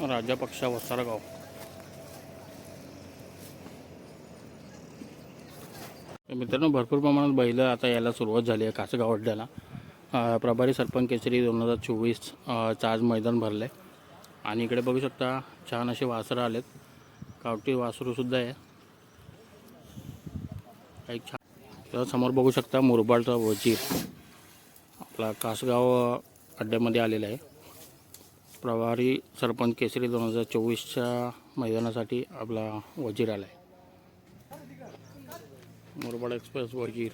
राजा पक्षा वसारगाव मित्रांनो भरपूर प्रमाणात बैलं आता यायला सुरुवात झाली आहे कासगाव अड्ड्याला प्रभारी सरपंच केसरी दोन हजार चोवीस चाज मैदान भरलं आहे आणि इकडे बघू शकता छान असे वासरं आलेत. कावटी वासरूसुद्धा आहे. एक छान तर समोर बघू शकता मुरबाडचा वजीर. आपला कासगाव अड्ड्यामध्ये आलेला आहे. प्रभारी सरपंच केसरी दोन हजार चोवीसच्या मैदानासाठी आपला वजीर आला आहे मुरबाड एक्सप्रेस वजीर.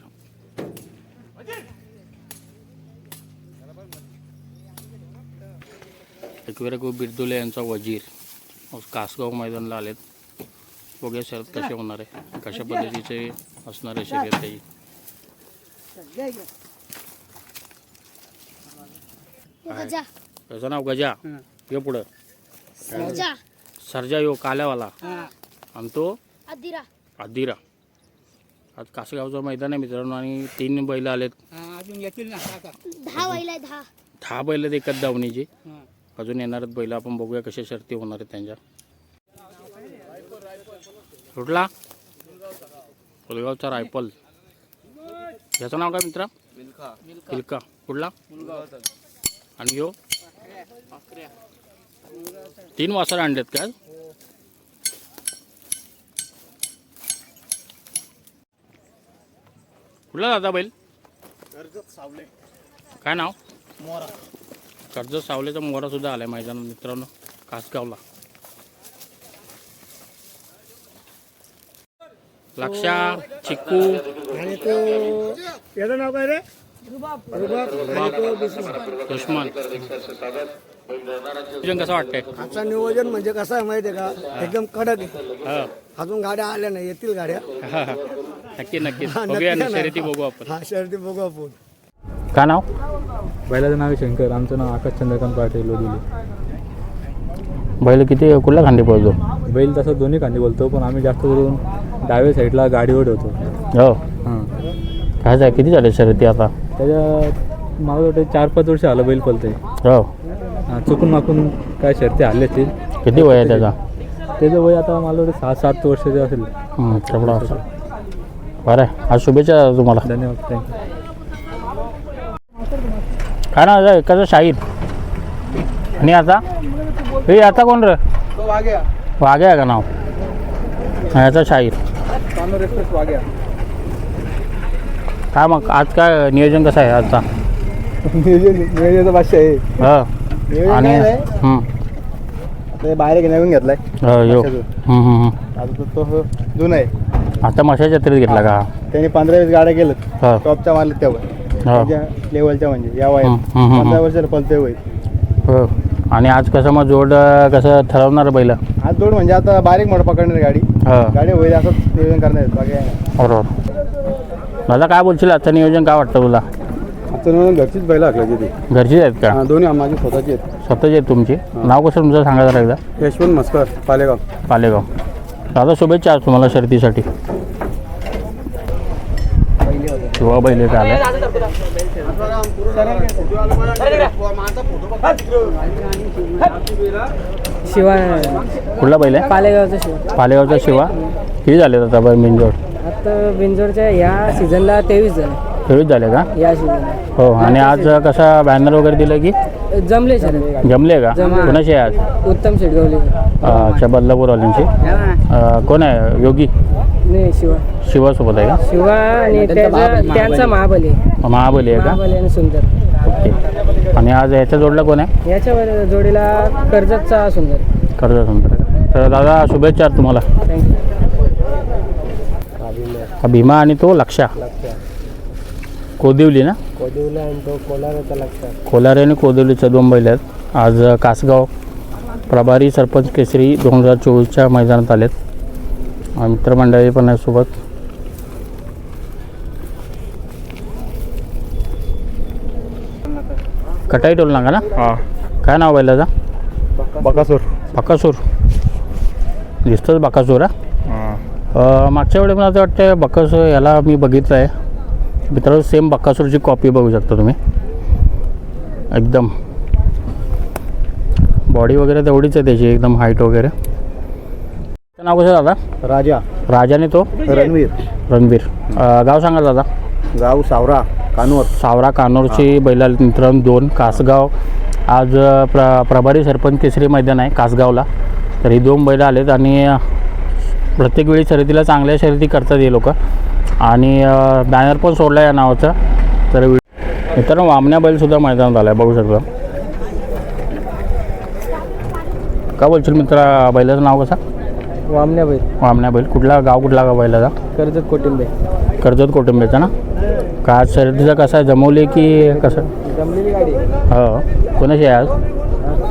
एकविरा बिरदुले यांचा वजीर. कासगाव मैदानाला आलेत. बघूया शर्यत कसे होणार आहे. कशा पद्धतीचे असणार आहे शर्यत काही. गजा त्याचं नाव गजा. ये पुढं. सरजा. सरजा यो काल्यावाला. आणि तो? अदिरा आदिरा. आज कासेगावचं मैदान आहे मित्रांनो आणि तीन बैल आलेत. अजून येतील ना काका दहा बैल आहे दहा. दहा बैल आहेत एकाच धावणीची. अजून येणार आहेत बैल आपण बघूया कशा शर्ती होणार आहेत त्यांच्या. कुठला? कोलगावचा रायफल. याचं नाव काय मित्रा? मिल्का कुठला? आणि यो? तीन वासर आणलेत काय कुठला दादा बैल? काय नाव? मोरा. कर्जत सावलेचा मोहरा सुद्धा आलाय मैदानात मित्रांनो. कासगावला. लक्षा चिक्कू. आणि तो याचं नाव काय रे? दुश्मन. नियोजन कसं वाटतंय? आजचा नियोजन म्हणजे कसं आहे माहिती आहे का? एकदम कडक आहे. हा. अजून गाड्या आल्या नाही येतील गाड्या. हा, हा. नक्की नक्की. हा, बघूया ना नक्की शर्यती बघू आपण. हा शर्ती बघू आपण. काय नाव? बैलाचं नाव आहे शंकर. आमचं नाव आकाश चंद्रकांत पाटील लोदिले बैल किती कुठल्या खांदी पळतो? बैल तसं दोन्ही कांदी बोलतो पण आम्ही जास्त करून डाव्या साईडला गाडीवर ठेवतो. हो. हां. काय जाय किती झाले शर्यती आता? त्याच्या मला वाटतं चार पाच वर्ष आलं बैल पलते हो. हां चुकून माकून काय शर्ती आले असतील. किती वय आहे त्याचा? त्याचं वय आता मला वाटतं सहा सात वर्षाचे असेल. हं, तेवढा असेल. बरं आहे. आज शुभेच्छा तुम्हाला. धन्यवाद थँक्यू काय नाव आहे? एकाचं शाहीर आणि आता? हे आता कोण रे? वाघे आहे. का नाव? याचा शाहीर. काय मग आज काय नियोजन कसं आहे आजचा? भाषा आहे. हो. आणि हं. बाहेर एक नवीन घेतलाय. हो यो. हं, हं, हं. आता तो तो जुना आहे. आता मशा जत्रेत घेतला का? त्यांनी पंधरा वीस गाड्या हो. टॉपच्या मारल्यात तेव्हा. हो. त्याच्या लेवलच्या म्हणजे या हं, वयात हं, हं, पंधरा हं. वर्षाला पलतोय वय. हो. आणि आज कसं मग जोड अं, कसं ठरवणार बैल? आज दोड म्हणजे आता बारीक मोठं पकडणार गाडी. हो. गाडी होईल असंच नियोजन करणार आहेत. बाकी काय नाही. बरोबर. दादा काय बोलशील? आजचं नियोजन काय वाटतं तुला? आजचं नियोजन घरचीच बैल ती घरचीच आहेत का? हा, दोन्ही माझी स्वतःची आहेत. स्वतःची आहेत तुमची? नाव कसं तुमचं? सांगा जरा एकदा. यशवंत मस्कर पालेगाव. पालेगाव. दादा शुभेच्छा आज तुम्हाला शर्तीसाठी. शिवा बैल एक आलाय? शिवा कुठला बैल आहे? पालेगावचा शिवा. पालेगावचा शिवा. किती झाले आता बैल मिंजोड आता बिंजोरच्या या सीझनला तेवीस जण. तेवीस झाले का? या सीझनला. हो आणि आज कसा बॅनर वगैरे दिलं की? जमले सर. जमले का? जमा. कोणाचे आहे आज? उत्तम शेटगावले. अच्छा बदलापूरवाल्यांची अं, कोण आहे? योगी? नाही शिवा. शिवासोबत आहे का? शिवा आणि त्याचा त्यांचा महाबली. महाबली. आहे का? महाबली आणि सुंदर. ओके. आणि आज याच्या जोडला कोण आहे? याच्या जोडीला कर्जतचा सुंदर. कर्ज सुंदर. तर दादा शुभेच्छा तुम्हाला. थँक्यू हा भीमा आणि तो लक्षा. कोदिवली ना? कोदिवला आणि तो कोलाराचा लागतात कोलारे आणि कोदिवलीच्या दोन बैल आहेत. आज कासगाव प्रभारी सरपंच केसरी दोन हजार चोवीसच्या मैदानात आलेत. मित्रमंडळी पण आहे सोबत. कटाई टोल नाका ना? हां. काय नाव बैलाचा? बकासूर. बकासूर. दिसतोच बकासूर हा? मागच्या वेळी मला असं वाटतं बकासूर याला मी बघितलं आहे. मित्रांनो सेम बकासूरची कॉपी बघू शकता तुम्ही. एकदम. बॉडी वगैरे तेवढीच आहे त्याची एकदम हाईट वगैरे. त्याचं नाव कसं दादा? राजा. राजाने तो? रणवीर. रणबीर अं, गाव सांगा दादा. गाव सावरा कानोर. सावरा कानोरची बैला मित्रांनो दोन. कासगाव. आज प्र प्रभारी सरपंच केसरी मैदान आहे कासगावला. तर ही दोन बैलं आलेत आणि प्रत्येक वेळी शर्यतीला चांगल्या शर्यती करतात हे लोक. आणि बॅनर पण सोडला या नावाचा. तर मित्रांनो वामण्या बैलसुद्धा मैदानात आला आहे बघू शकता. का बोलशील मित्रा बैलाचं नाव कसं? वामण्या बैल. वामण्या बैल. कुठला गाव कुठला गाव बैलाचा? कर्जत कोटिंबे. कर्जत कुटुंबाचा ना? का आज शर्यतीचा कसा आहे? जमवले की कसं? जमलेली गाडी. हो. कोणाशी आहे आज?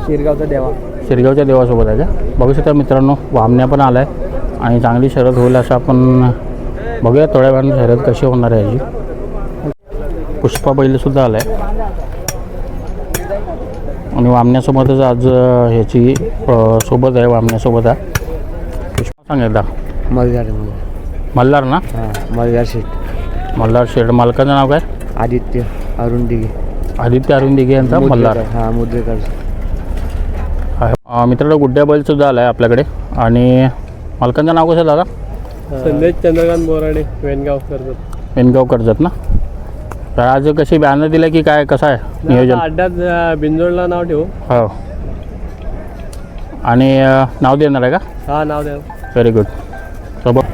शिरगावचा देवा. शिरगावच्या देवासोबत आहे का? बघू शकता मित्रांनो वामण्या पण आला आहे आणि चांगली शर्यत होईल असं आपण बघूया थोड्या वेळानं शर्यत कशी होणार आहे याची. पुष्पा बैलसुद्धा आला आहे आणि वामण्यासोबतच आज ह्याची सोबत आहे वामण्यासोबत आहे. पुष्पा सांग एकदा. मल्हार मल्हार ना? मल्हार शेठ. मल्हार शेड मालकाचं नाव काय? आदित्य अरुण दिघे. आदित्य अरुण दिघे यांचा मल्हार. हा मुद्रेकर. मित्रांनो गुड्ड्या बैलसुद्धा आला आहे आपल्याकडे. आणि मालकांचं नाव कसं आहे दादा? संदेश चंद्रकांत बोराडे वेणगाव कर्जत वेनगाव कर्जत ना? तर आज कशी बॅनर दिलं की काय कसं आहे नियोजन? अड्ड्यात बिंजोडला नाव ठेवू. हो. आणि अं, नाव देणार आहे का? हा नाव द्या. व्हेरी गुड तर बघ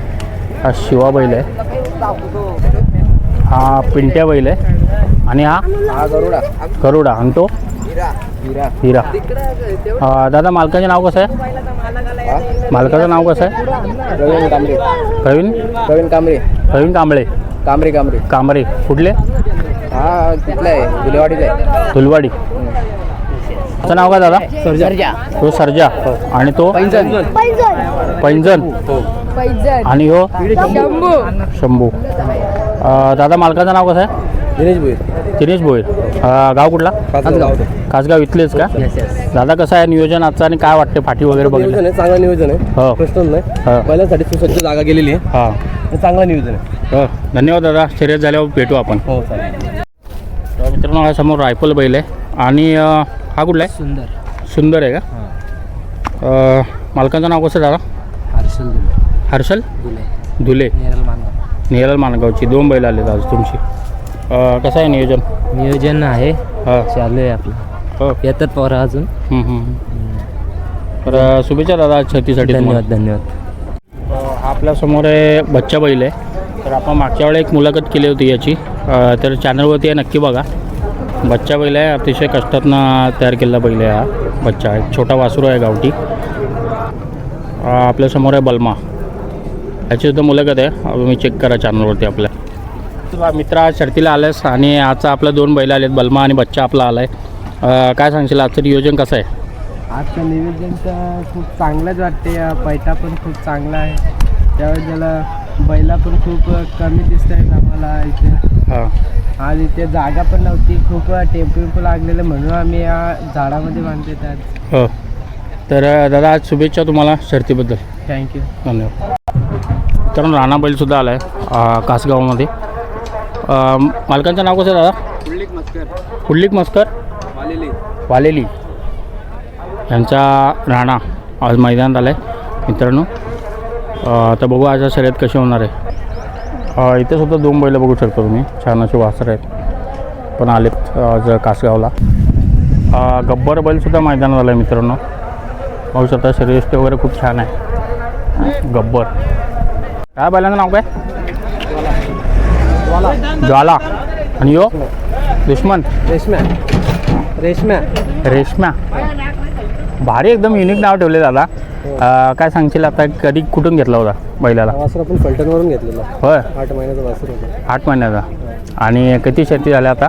हा शिवा बैल आहे. हा पिंट्या बैल आहे. आणि हा हा गरुडा. करोडा आणि तो? हिरा. हिरा. हिरा अं, दादा मालकाचं नाव कसं आहे? मालकाचं नाव कसं आहे? प्रवीण कांबरे प्रवीण? प्रवीण कांबरे प्रवीण कांबळे. कांबरे कांबरे. कांबरे. कुठले? हा तिथला आहे गुलेवाडीचा आहे. फुलवाडी त्याचं नाव काय दादा? सरजा. तो सर्जा. आणि तो? पैंजण. पैंजण. आणि हो? शंभू. दादा मालकाचं नाव कसं आहे? दिनेश भोईर. दिनेश भोईर. अं, गाव कुठला? गाव कासगाव इथलेच का? दादा कसं आहे नियोजन आजचं आणि काय वाटते पाठी वगैरे नियोजन बघितलं आहे चांगलं नियोजन आहे. हो. प्रश्न नाही. हो. पहिल्यासाठी सुसज्ज जागा गेलेली आहे. हां. चांगलं नियोजन आहे. हो. धन्यवाद दादा. शर्यत झाल्यावर भेटू आपण. हो चालेल. तर मित्रांनो हा समोर रायफल बैल आहे. आणि अं, हा कुठला आहे? सुंदर. सुंदर आहे का? अं, मालकाचं नाव कसं दादा? हर्षल हर्षल? दुले. धुले नेरल मानगाव. नेरल मानगावची दोन बैल आले आज तुमची. अं, कसं आहे नियोजन? नियोजन आहे. हां. चालू आहे आपलं. हो. येतात पोरं अजून. हम्म, हम्म. तर शुभेच्छा दादा छतीसाठी धन्यवाद धन्यवाद. आपल्यासमोर आहे बच्चा बैल आहे. तर आपण मागच्या वेळेला एक मुलाखत केली होती याची. अं, तर चॅनलवरती आहे नक्की बघा. बच्चा बैल आहे अतिशय कष्टातनं तयार केलेला बैल आहे हा बच्चा. एक छोटा वासरू आहे गावठी. अं, आपल्यासमोर आहे बलमा. याची सुद्धा मुलाखत आहे. अं, तुम्ही चेक करा चॅनलवरती आपल्या. तुला मित्र आज शर्तीला आलास आणि आजचा आपला दोन बैल आलेत बलमा आणि बच्चा आपला आला आहे काय सांगशील आजचं नियोजन कसं आहे? आजचं नियोजन तर खूप चांगलंच वाटते पैठा पण खूप चांगला आहे. त्यावेळेस त्याला बैला पण खूप कमी दिसत आहेत आम्हाला इथे. हां. आज इथे जागा पण नव्हती. खूप टेम्पो लागलेलं म्हणून आम्ही या झाडामध्ये बांधते त्यात हो. तर दादा आज शुभेच्छा तुम्हाला शर्तीबद्दल. थँक्यू धन्यवाद. तर राणा बैलसुद्धा आला आहे कासगावमध्ये. मालकांचं नाव कसं आहे दादा? कुल्लिक मस्कर. वालेली. यांचा राणा आज मैदानात आला आहे मित्रांनो तर बघू आज शर्यत कशी होणार आहे. इथे सुद्धा दोन बैलं बघू शकता तुम्ही. छान असे वासर आहेत. पण आलेत आज कासगावला. गब्बर बैलसुद्धा मैदानात आला आहे मित्रांनो. बघू शकता शरीरष्टी वगैरे खूप छान आहे. गब्बर. काय बैलांचं नाव काय? ज्वाला. आणि यो? दुश्मन रेशम्या. रेशम्या. रेशम्या. भारी एकदम युनिक नाव ठेवले दादा. अं, काय सांगशील आता? कधी कुठून घेतला होता बैलाला? वासर आपण फलटणवरून घेतलेला. होय. आठ महिन्याचा वासर होता. आठ महिन्याचा. आणि किती शेती झाल्या आता?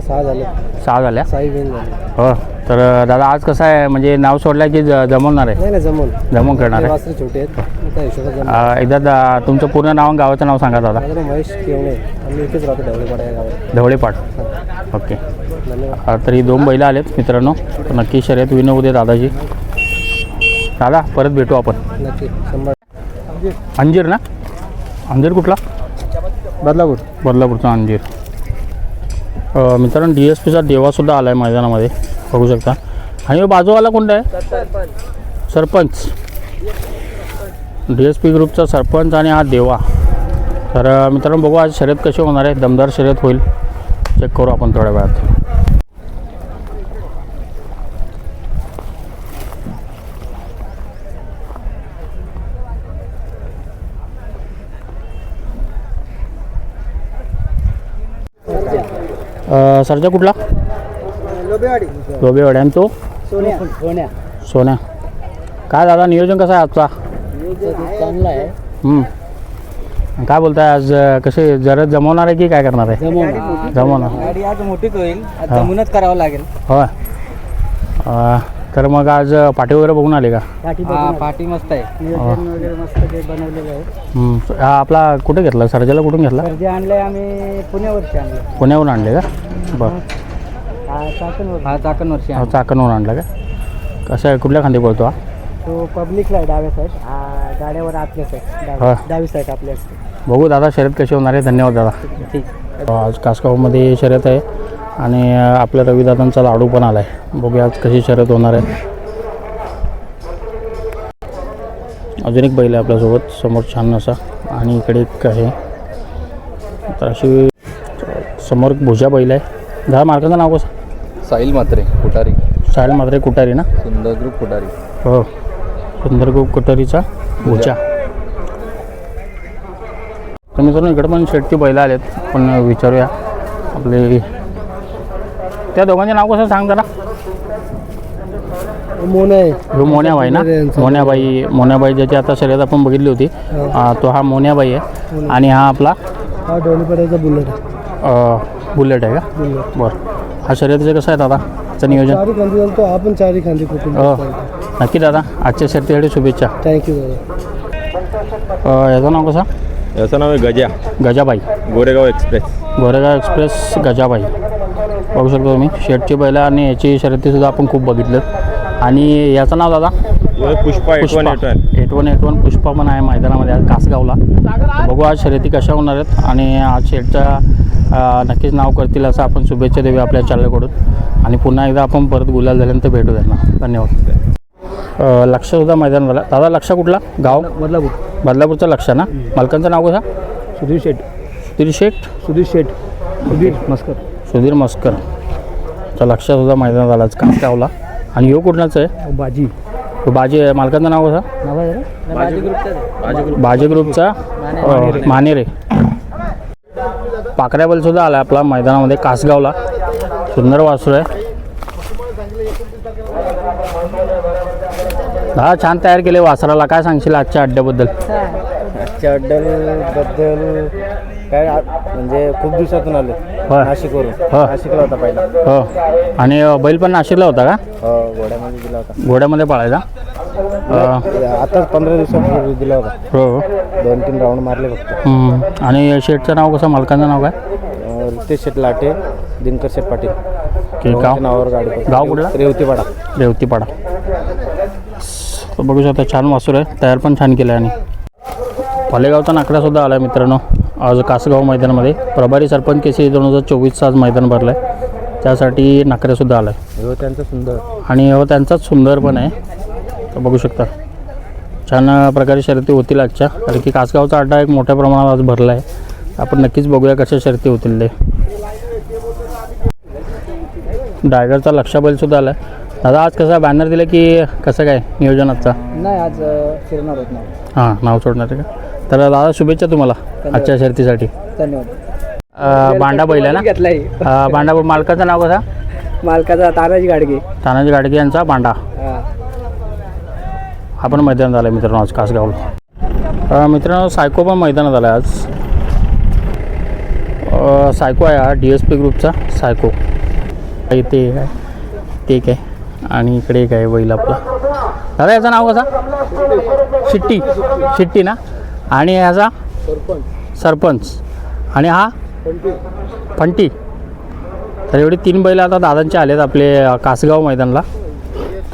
सहा झाले. सहा झाल्या? साई बिन झाले. हो. तर दादा आज कसं आहे? म्हणजे नाव सोडलं की ज जमवणार आहे? नाही नाही जमून जमवून करणार आहे? वासरे छोटे आहेत. मग त्या हिशोबात जमून अं, एकदा दा- तुमचं पूर्ण नाव आणि गावाचं नाव सांगा दादा. माझं नाव महेश केवणे. आम्ही इथेच राहतो ढवळेपाडा या गावात. ढवळेपाट ओके. धन्यवाद. हा, तर ही दोन बैलं आलेत मित्रांनो. तर नक्की शर्यत विनू उद्या दादाची दादा परत भेटू आपण. नक्की. शंभर. अंजीर ना? अंजीर कुठला? बदलापूर. बदलापूरचा अंजीर. मित्रांनो डी एस पीचा देवासुद्धा आला आहे मैदानामध्ये. बघू शकता. आणि बाजूवाला कोणता आहे? सरपंच. डी एस पी ग्रुपचा सरपंच आणि हा देवा. तर मित्रांनो बघू आज शर्यत कशी होणार आहे. दमदार शर्यत होईल. चेक करू आपण थोड्या वेळात. सरजा कुठला? लोबेवाडी. आणि तो? सोन्या. सोन्या. काय दादा नियोजन कसं आहे आजचा? चांगला आहे. काय बोलताय आज कसे जरा जमवणार आहे की काय करणार आहे? जमवणार. गाडी आज मोठीच होईल. आज हा. जमूनच करावं लागेल. होय. अ, तर मग आज पाठी वगैरे बघून आले का? हा पाठी मस्त आहे. नियोजन वगैरे मस्त ते बनवलेलं आहे. हम्म. हा आपला कुठे घेतला? सर्जाला कुठून घेतला? जे आणलंय आम्ही पुण्यावरची आणलं पुण्याहून आणले का? बरं. हा चाकणवर हा हा, आणला का? कसं आहे? कुठल्या खांदी पळतो हा? तो पब्लिकला आहे डाव्या साईड हा गाड्यावर आपल्या हा. डावी डावी साईड आपल्या असते बघू दादा शर्यत कशी होणार आहे? धन्यवाद दादा. ठीक. आज कासगावमध्ये शर्यत आहे आणि अ, आपल्या रविदादांचा लाडू पण आला आहे बघूया आज कशी शर्यत होणार आहे. अजून एक बैल आहे आपल्यासोबत समोर छान असा. आणि इकडे एक आहे. तर अशी समोर भुजा बैल आहे. दादा मार्काचं नाव कसं? साहिल मात्रे कुटारी. सायल मात्र कुटारी ना? सुंदर ग्रुप कुटारी. हो. सुंदरगोप कुटारीचा भुजा. तर मित्रांनो इकडे पण शेटची बैल आलेत. पण विचारूया आपले त्या दोघांचे नाव कसं सांग जरा. मोन आहे ह्यो मोन्याबाई ना? मोन्याबाई मोन्याबाई ज्याची आता शर्यत आपण बघितली होती. आ, तो हा मोन्याबाई आहे. आणि हा आपला हा डोलीपड्याचा बुलेट आहे. अ, बुलेट आहे का? बुलेट. बरं. हा शर्यतीचं कसं आहे दादा? त्याचं नियोजन? चारी खांदी चालतो हा पण चारी खांदी कुठून हो. नक्की दादा आजच्या शर्यतीसाठी शुभेच्छा. थँक्यू दादा. अ, याचं नाव कसं? याचं नाव आहे गजा. गजाबाई. गोरेगाव एक्सप्रेस. गोरेगाव एक्सप्रेस गजाबाई. बघू शकतो तुम्ही शेटची बैला आणि याची शर्यतीसुद्धा आपण खूप बघितल्यात आणि याचं नाव दादा? हे Pushpa eight one eight one eight one eight one Pushpa पण आहे मैदानामध्ये आज कासगावला. बघू आज शर्यती कशा होणार आहेत आणि आज शेटच्या नक्कीच नाव करतील असं आपण शुभेच्छा देऊया आपल्या चॅनलकडून. आणि पुन्हा एकदा आपण परत गुलाल झाल्यानंतर भेटू त्यांना. धन्यवाद. अं, लक्षसुद्धा मैदान झालं दादा लक्ष कुठला? गाव? बदलापूर. बदलापूरचं लक्ष ना? मालकांचं नाव कसं? सुधीर शेठ. सुधीर शेठ? सुधीर शेठ. सुधीर मस्कर. सुधीर मस्कर. च्या लक्षसुद्धा मैदानात आला आज कासगावला आणि ह्यो कुठलाच आहे? बाजी. तो बाजी आहे. मालकांचं नाव कसं? बाजी ग्रुपचा बाजे ग्रुपचा? अ, मानेरे पाकऱ्याबल सुद्धा आला आपला मैदानामध्ये कासगावला. सुंदर वासरू आहे. हा छान तयार केले वासराला. काय सांगशील आजच्या अड्ड्याबद्दल? आजच्या बद्दल काय म्हणजे खूप दिवसातून आलो. होय. नाशिकवरून. हो. नाशिकला होता पहिला. हो. आणि अ, बैल पण नाशिकला होता का? हो घोड्यामध्ये दिला होता. घोड्यामध्ये पाळायचा. आताच पंधरा दिवसापूर्वी दिला होता. हो. दोन तीन राऊंड मारले फक्त. हम्म. आणि शेठचं नाव कसं? मालकाचं नाव काय? अं, रितेश शेट लाटे दिनकर शेट पाटील. की गाव? नावावर गाडी. गाव कुठलं? रेवतीपाडा. रेवतीपाडा. तर बघू शकता छान वासूर आहे. तयार पण छान केलं आहे आणि पालेगावचा नाकडासुद्धा आला आहे मित्रांनो. आज कासगाव मैदानामध्ये. प्रभारी सरपंच केसरी दोन हजार चोवीसचा आज मैदान भरलं आहे त्यासाठी नाकड्यासुद्धा आला आहे हो त्यांचं सुंदर. आणि हो त्यांचाच सुंदर पण आहे. तर बघू शकता. छान प्रकारे शर्यती होतील आजच्या. कारण की कासगावचा अड्डा एक मोठ्या प्रमाणात आज भरला आहे आपण नक्कीच बघूया कशा शर्यती होतील ते. डायगरचा लक्षा बैलसुद्धा आला आहे दादा आज कसा बॅनर दिलं की कसं काय नियोजन आजचा? नाही आज फिरणार होत नाही हां नाव सोडणार आहे का? तर दादा शुभेच्छा तुम्हाला आजच्या शर्यतीसाठी. धन्यवाद. बांडा बैल आहे ना? घेतलाय. बांडा मालकाचं नाव कसं? मालकाचा तानाजी गाडगे. तानाजी गाडगे यांचा बांडा. हा पण मैदानात आला आहे मित्रांनो आज कासगावला. मित्रांनो सायको पण मैदानात आला आहे आज सायको आहे हा डी एस पी ग्रुपचा सायको. ते काय ते काय आणि इकडे एक आहे बैल आपला. दादा याचं नाव कसा? शिट्टी. शिट्टी ना? आणि ह्याचा सरपंच. आणि हा? फंटी. तर एवढे तीन बैल आता दादांचे आलेत आपले कासगाव मैदानला.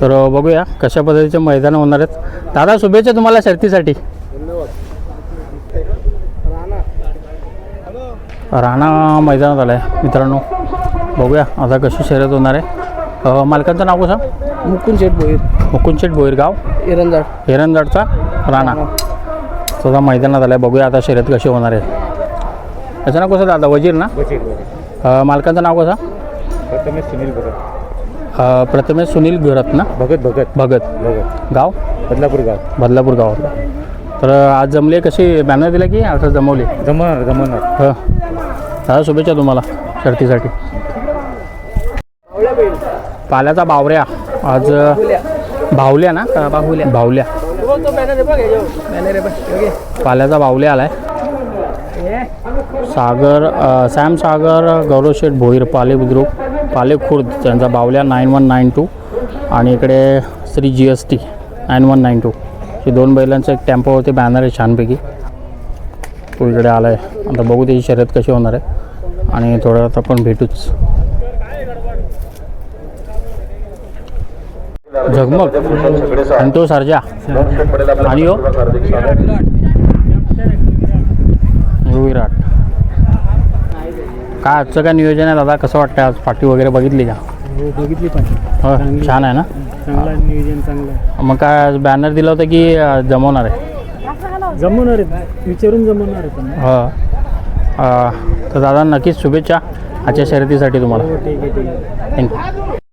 तर बघूया कशा पद्धतीचे मैदान होणार आहेत. दादा शुभेच्छा तुम्हाला शर्तीसाठी. राणा मैदानात आला आहे मित्रांनो. बघूया आता कशी शर्यत होणार आहे. मालकांचं नाव कसं? मुकुंद शेठ भोईर. मुकुंदशेठ भोईरगाव एरंजाड एरंदडचा राणा. सुद्धा मैदानात आलाय. बघूया आता शर्यत कशी होणार आहे. त्याचं नाव कसं दादा? वजीर ना? मालकाचं नाव कसं? सुनील भगत अं, प्रथमेश सुनील घरत ना? भगत भगत. भगत. भगत. गाव? बदलापूर गाव. बदलापूर गावात तर आज जमले कशी? बॅनर दिला की आता जमवली? जमवणार जमवणार. हो. दादा शुभेच्छा तुम्हाला शर्तीसाठी. पाल्याचा बावऱ्या. आज भावल्या ना? बाहुल्या. भावल्या पाल्याचा बावल्या आलाय. सागर अ, सॅम सागर गौरव शेठ भोईर पाले बुद्रुक. पाले खुर्द त्यांचा बावल्या नाईन वन नाईन टू आणि इकडे Shri G S T nine one nine two. हे दोन बैलांचं एक टेम्पोवरती बॅनर आहे छानपैकी. तो इकडे आला आहे आता बघू त्याची शर्यत कशी होणार आहे. आणि थोड्या वेळात आपण भेटूच. झगमग आणि तो सर्जा आणि हो. हो विराट. काय आजचं काय नियोजन आहे दादा? कसं वाटतं आज? पाठी वगैरे बघितली का? हो बघितली पाहिजे हो छान आहे ना? चांगला नियोजन चांगलं आहे. मग काय बॅनर दिलं होतं की अ, जमवणार आहे? जमवणार आहेत विचारून जमवणार आहे पण. हो. अ, तर दादा नक्कीच शुभेच्छा आजच्या शर्यतीसाठी तुम्हाला. हो ठीक आहे ठीक आहे. थँक्यू